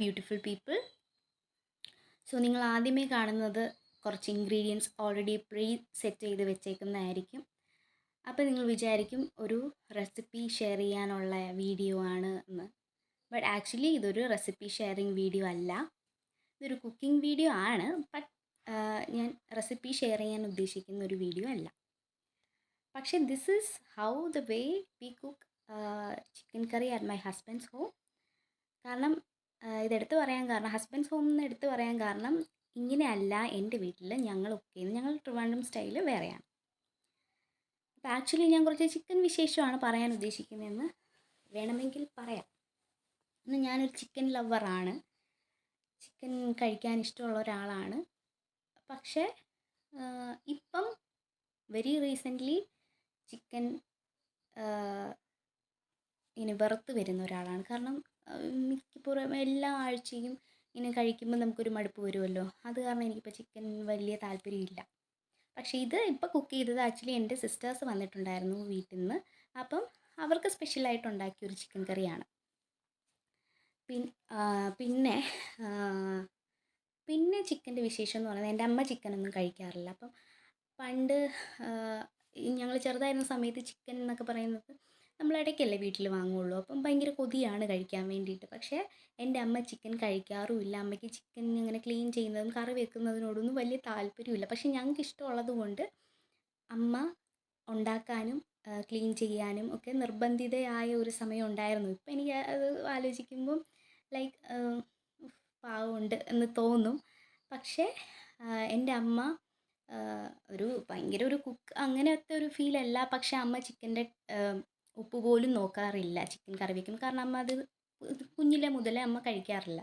Beautiful people so നിങ്ങൾ ആദ്യമേ കാണുന്നത് കുറച്ച് ഇൻഗ്രീഡിയൻസ് ഓൾറെഡി പ്രീ സെറ്റ് ചെയ്ത് വെച്ചേക്കുന്നതായിരിക്കും. അപ്പോൾ നിങ്ങൾ വിചാരിക്കും ഒരു റെസിപ്പി ഷെയർ ചെയ്യാനുള്ള വീഡിയോ ആണ് എന്ന്. ബട്ട് ആക്ച്വലി ഇതൊരു റെസിപ്പി ഷെയറിങ് വീഡിയോ അല്ല. ഇതൊരു കുക്കിംഗ് വീഡിയോ ആണ് ബട്ട് ഞാൻ റെസിപ്പി ഷെയർ ചെയ്യാൻ ഉദ്ദേശിക്കുന്ന ഒരു വീഡിയോ അല്ല. പക്ഷേ this is how the way we cook chicken curry at my husband's home കാരണം ഇതെടുത്ത് പറയാൻ കാരണം ഹസ്ബൻഡ്സ് ഹോം എന്ന് എടുത്ത് പറയാൻ കാരണം ഇങ്ങനെയല്ല എന്റെ വീട്ടിൽ ഞങ്ങൾ കുക്ക് ഞങ്ങൾ ട്രിവാൻഡ്രം സ്റ്റൈൽ വേറെയാണ്. അപ്പോൾ ആക്ച്വലി ഞാൻ കുറച്ച് ചിക്കൻ വിശേഷമാണ് പറയാൻ ഉദ്ദേശിക്കുന്നതെന്ന് വേണമെങ്കിൽ പറയാം. ഇന്ന് ഞാനൊരു ചിക്കൻ ലവറാണ് ചിക്കൻ കഴിക്കാൻ ഇഷ്ടമുള്ള ഒരാളാണ്. പക്ഷേ ഇപ്പം വെരി റീസെന്റ്ലി ചിക്കൻ ഇനി വെറുത്ത് വരുന്ന ഒരാളാണ്. കാരണം മിക്കപ്പോഴും എല്ലാ ആഴ്ചയും ഇങ്ങനെ കഴിക്കുമ്പോൾ നമുക്കൊരു മടുപ്പ് വരുമല്ലോ. അത് കാരണം എനിക്കിപ്പോൾ ചിക്കൻ വലിയ താല്പര്യമില്ല. പക്ഷേ ഇത് ഇപ്പോൾ കുക്ക് ചെയ്തത് ആക്ച്വലി എന്റെ സിസ്റ്റേഴ്സ് വന്നിട്ടുണ്ടായിരുന്നു വീട്ടിൽ നിന്ന് അപ്പം അവർക്ക് സ്പെഷ്യലായിട്ട് ഉണ്ടാക്കിയ ഒരു ചിക്കൻ കറിയാണ്. പിന്നെ പിന്നെ ചിക്കന്റെ വിശേഷം എന്ന് പറയുന്നത് എന്റെ അമ്മ ചിക്കനൊന്നും കഴിക്കാറില്ല. അപ്പം പണ്ട് ഞങ്ങൾ ചെറുതായിരുന്ന സമയത്ത് ചിക്കൻ എന്നൊക്കെ പറയുന്നത് നമ്മൾ ഇടയ്ക്കല്ലേ വീട്ടിൽ വാങ്ങുള്ളൂ. അപ്പം ഭയങ്കര കൊതിയാണ് കഴിക്കാൻ വേണ്ടിയിട്ട്. പക്ഷേ എന്റെ അമ്മ ചിക്കൻ കഴിക്കാറുമില്ല. അമ്മയ്ക്ക് ചിക്കൻ അങ്ങനെ ക്ലീൻ ചെയ്യുന്നതും കറി വെക്കുന്നതിനോടൊന്നും വലിയ താല്പര്യമില്ല. പക്ഷേ ഞങ്ങൾക്ക് ഇഷ്ടമുള്ളത് കൊണ്ട് അമ്മ ഉണ്ടാക്കാനും ക്ലീൻ ചെയ്യാനും ഒക്കെ നിർബന്ധിതയായ ഒരു സമയം ഉണ്ടായിരുന്നു. ഇപ്പം എനിക്ക് അത് ആലോചിക്കുമ്പം ലൈക്ക് പാവമുണ്ട് എന്ന് തോന്നും. പക്ഷേ എന്റെ അമ്മ ഒരു ഭയങ്കര ഒരു കുക്ക് അങ്ങനത്തെ ഒരു ഫീലല്ല. പക്ഷേ അമ്മ ചിക്കന്റെ ഉപ്പ് പോലും നോക്കാറില്ല ചിക്കൻ കറി വയ്ക്കും കാരണം അമ്മ അത് കുഞ്ഞിലെ മുതലേ അമ്മ കഴിക്കാറില്ല.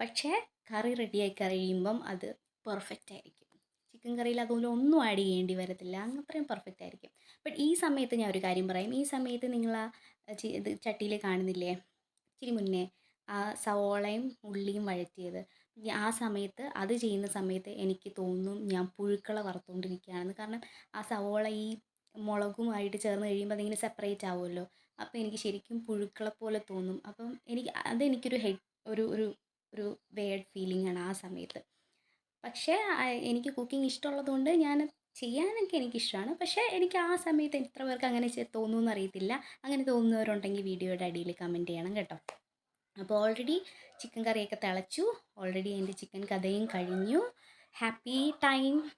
പക്ഷേ കറി റെഡിയായി കഴിയുമ്പം അത് പെർഫെക്റ്റ് ആയിരിക്കും. ചിക്കൻ കറിയിൽ അതുപോലെ ഒന്നും ആഡ് ചെയ്യേണ്ടി വരത്തില്ല. അത്രയും പെർഫെക്റ്റ് ആയിരിക്കും. ബട്ട് ഈ സമയത്ത് ഞാൻ ഒരു കാര്യം പറയും. ഈ സമയത്ത് നിങ്ങൾ ആ ഇത് ചട്ടിയിൽ കാണുന്നില്ലേ? ഇച്ചിരി മുന്നേ ആ സവോളയും ഉള്ളിയും വഴറ്റിയത്. ആ സമയത്ത് അത് ചെയ്യുന്ന സമയത്ത് എനിക്ക് തോന്നും ഞാൻ പുഴുക്കളെ വറുത്തുകൊണ്ടിരിക്കുകയാണെന്ന് കാരണം ആ സവോള ഈ മുളകുമായിട്ട് ചേർന്ന് കഴിയുമ്പോൾ അതിങ്ങനെ സെപ്പറേറ്റ് ആവുമല്ലോ. അപ്പോൾ എനിക്ക് ശരിക്കും പുഴുക്കളെ പോലെ തോന്നും. അപ്പം എനിക്ക് അതെനിക്കൊരു ഹെഡ് ഒരു ഒരു ഒരു വേഡ് ഫീലിംഗ് ആണ് ആ സമയത്ത്. പക്ഷേ എനിക്ക് കുക്കിംഗ് ഇഷ്ടമുള്ളത് കൊണ്ട് ഞാൻ ചെയ്യാനൊക്കെ എനിക്കിഷ്ടമാണ്. പക്ഷേ എനിക്ക് ആ സമയത്ത് എത്ര പേർക്ക് അങ്ങനെ തോന്നുമെന്ന് അറിയത്തില്ല. അങ്ങനെ തോന്നുന്നവരുണ്ടെങ്കിൽ വീഡിയോയുടെ അടിയിൽ കമന്റ് ചെയ്യണം കേട്ടോ. അപ്പോൾ ഓൾറെഡി ചിക്കൻ കറിയൊക്കെ തിളച്ചു. ഓൾറെഡി എന്റെ ചിക്കൻ കഥയും കഴിഞ്ഞു. Happy time